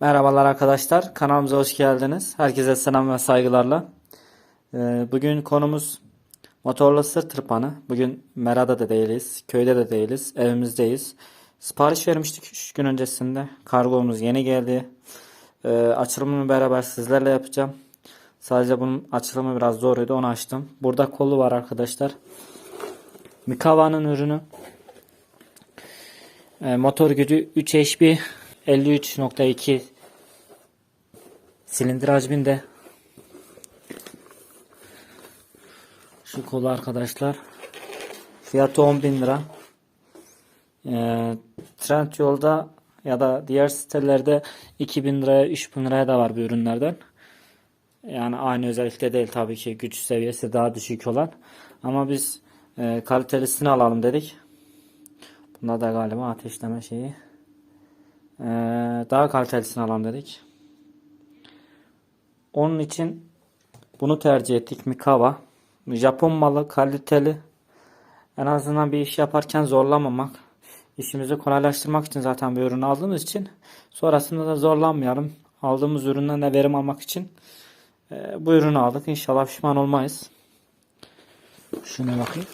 Merhabalar arkadaşlar, kanalımıza hoş geldiniz. Herkese selam ve saygılarla. Ee, Bugün konumuz motorlu sırt tırpanı. Bugün Mera'da da değiliz, köyde de değiliz, evimizdeyiz. Sipariş vermiştik 3 gün öncesinde. Kargomuz yeni geldi. Ee, Açılımını beraber sizlerle yapacağım. Sadece bunun açılımı biraz zoruydu, onu açtım. Burada kolu var arkadaşlar. Mikawa'nın ürünü. Ee, Motor gücü 3 HP 53.2 silindir hacminde. Şu kolu arkadaşlar. Fiyatı 10.000 lira. Ee, Trendyol'da ya da diğer sitelerde 2000 liraya 3000 liraya da var bu ürünlerden. Yani aynı özellikte değil tabii ki güç seviyesi daha düşük olan. Ama biz e, kalitelisini alalım dedik. Bunda da galiba ateşleme şeyi. Ee, daha kalitelisini alalım dedik. Onun için bunu tercih ettik. Mikawa. Japon malı kaliteli. En azından bir iş yaparken zorlamamak. İşimizi kolaylaştırmak için zaten bir ürünü aldığımız için sonrasında da zorlanmayalım. Aldığımız üründen de verim almak için e, bu ürünü aldık. İnşallah pişman olmayız. Şuna bakayım.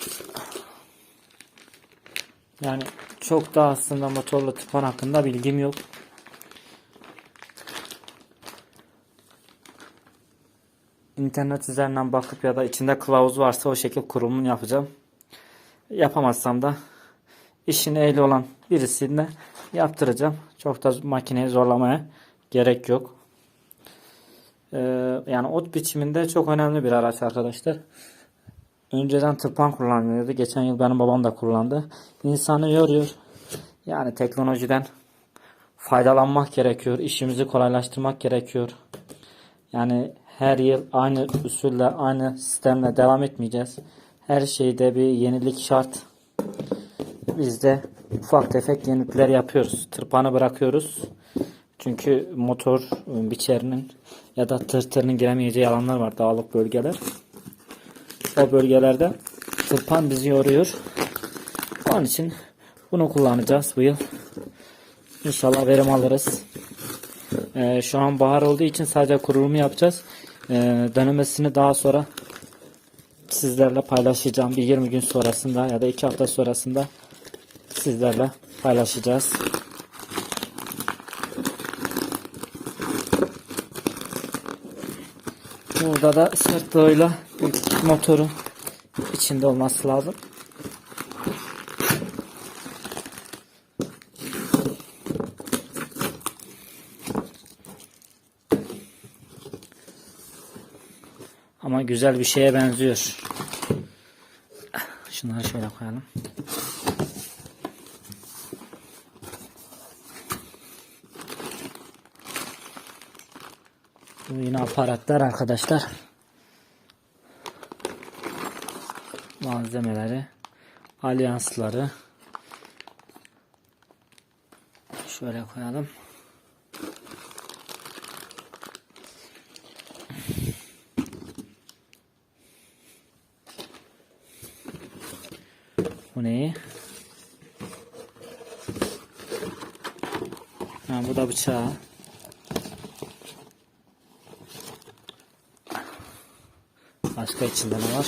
Yani çok da aslında motorlu tıpan hakkında bilgim yok. İnternet üzerinden bakıp ya da içinde kılavuz varsa o şekilde kurulumunu yapacağım. Yapamazsam da işin ehli olan birisine yaptıracağım. Çok da makineyi zorlamaya gerek yok. Ee, yani ot biçiminde çok önemli bir araç arkadaşlar. Önceden tırpan kullanılıyordu. Geçen yıl benim babam da kullandı. İnsanı yoruyor. Yani teknolojiden faydalanmak gerekiyor. İşimizi kolaylaştırmak gerekiyor. Yani her yıl aynı usulle, aynı sistemle devam etmeyeceğiz. Her şeyde bir yenilik şart. Biz de ufak tefek yenilikler yapıyoruz. Tırpanı bırakıyoruz. Çünkü motor biçerinin ya da tırtırının giremeyeceği alanlar var. Dağlık bölgeler. O bölgelerde tırpan bizi yoruyor. Onun için bunu kullanacağız bu yıl. İnşallah verim alırız. Ee, şu an bahar olduğu için sadece kurulumu yapacağız. Ee, denemesini daha sonra sizlerle paylaşacağım. Bir 20 gün sonrasında ya da 2 hafta sonrasında sizlerle paylaşacağız. Burada da sırtlığıyla motoru içinde olması lazım. Ama güzel bir şeye benziyor. Şunları şöyle koyalım. Bu yine aparatlar arkadaşlar. Malzemeleri, alyansları şöyle koyalım. Bu neyi? Ha, bu da bıçağı. Başka içinde ne var?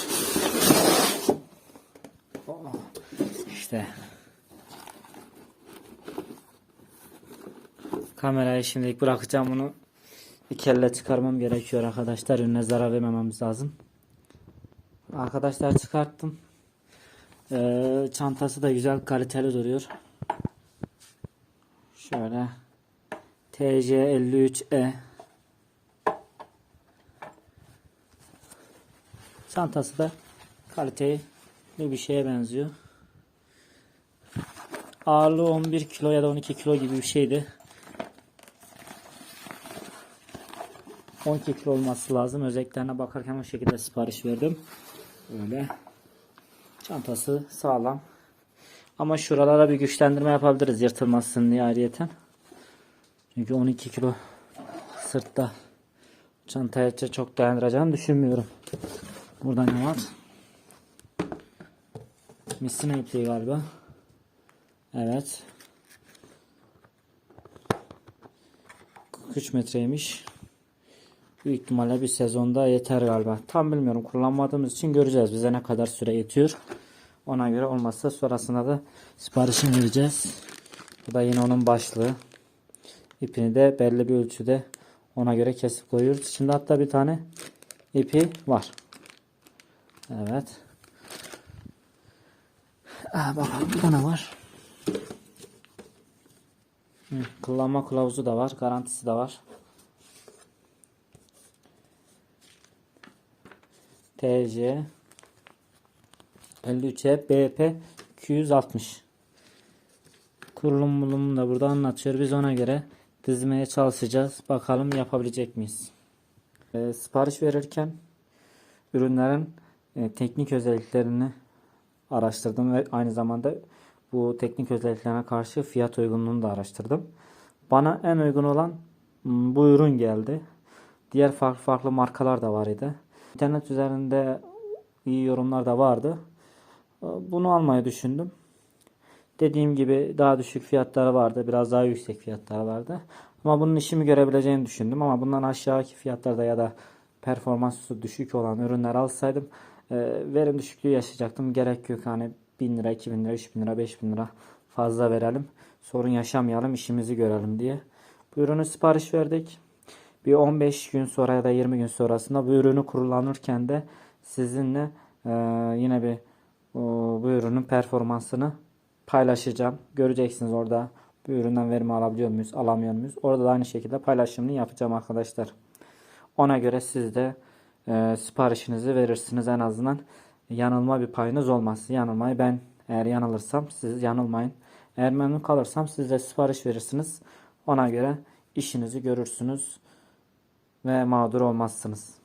İşte. Kamerayı şimdilik bırakacağım bunu. İki elle çıkarmam gerekiyor arkadaşlar. Ürüne zarar vermememiz lazım. Arkadaşlar çıkarttım. Ee, çantası da güzel kaliteli duruyor. Şöyle TC53E Çantası da kaliteli bir şeye benziyor. Ağırlığı 11 kilo ya da 12 kilo gibi bir şeydi. 12 kilo olması lazım. Özelliklerine bakarken o şekilde sipariş verdim. Böyle. Çantası sağlam. Ama şuralara bir güçlendirme yapabiliriz yırtılmasın diye ayrıyeten. Çünkü 12 kilo sırtta çantaya çok dayandıracağını düşünmüyorum. Burada ne var? Misina ipliği galiba. Evet. 43 metreymiş. Büyük ihtimalle bir sezonda yeter galiba. Tam bilmiyorum. Kullanmadığımız için göreceğiz. Bize ne kadar süre yetiyor. Ona göre olmazsa sonrasında da siparişini vereceğiz. Bu da yine onun başlığı. İpini de belli bir ölçüde ona göre kesip koyuyoruz. Şimdi hatta bir tane ipi var. Evet. Aa, bakalım bir tane var. Kullanma kılavuzu da var. Garantisi de var. TC 53'e BP 260 Kurulum bulumunu da burada anlatıyor. Biz ona göre dizmeye çalışacağız. Bakalım yapabilecek miyiz? Ee, sipariş verirken ürünlerin e, teknik özelliklerini araştırdım ve aynı zamanda bu teknik özelliklerine karşı fiyat uygunluğunu da araştırdım. Bana en uygun olan m, bu ürün geldi. Diğer farklı farklı markalar da var idi. İnternet üzerinde iyi yorumlar da vardı. Ee, Bunu almayı düşündüm. Dediğim gibi daha düşük fiyatları vardı. Biraz daha yüksek fiyatları vardı. Ama bunun işimi görebileceğini düşündüm. Ama bundan aşağıki fiyatlarda ya da performansı düşük olan ürünler alsaydım e, verim düşüklüğü yaşayacaktım. Gerek yok hani 1000 lira, 2000 lira, 3000 lira, 5000 lira fazla verelim. Sorun yaşamayalım, işimizi görelim diye. Bu ürünü sipariş verdik. Bir 15 gün sonra ya da 20 gün sonrasında bu ürünü kullanırken de sizinle e, yine bir o, bu ürünün performansını paylaşacağım. Göreceksiniz orada bu üründen verimi alabiliyor muyuz, alamıyor muyuz? Orada da aynı şekilde paylaşımını yapacağım arkadaşlar. Ona göre siz de e, siparişinizi verirsiniz en azından yanılma bir payınız olmaz. Yanılmayı ben eğer yanılırsam siz yanılmayın. Eğer memnun kalırsam siz sipariş verirsiniz. Ona göre işinizi görürsünüz ve mağdur olmazsınız.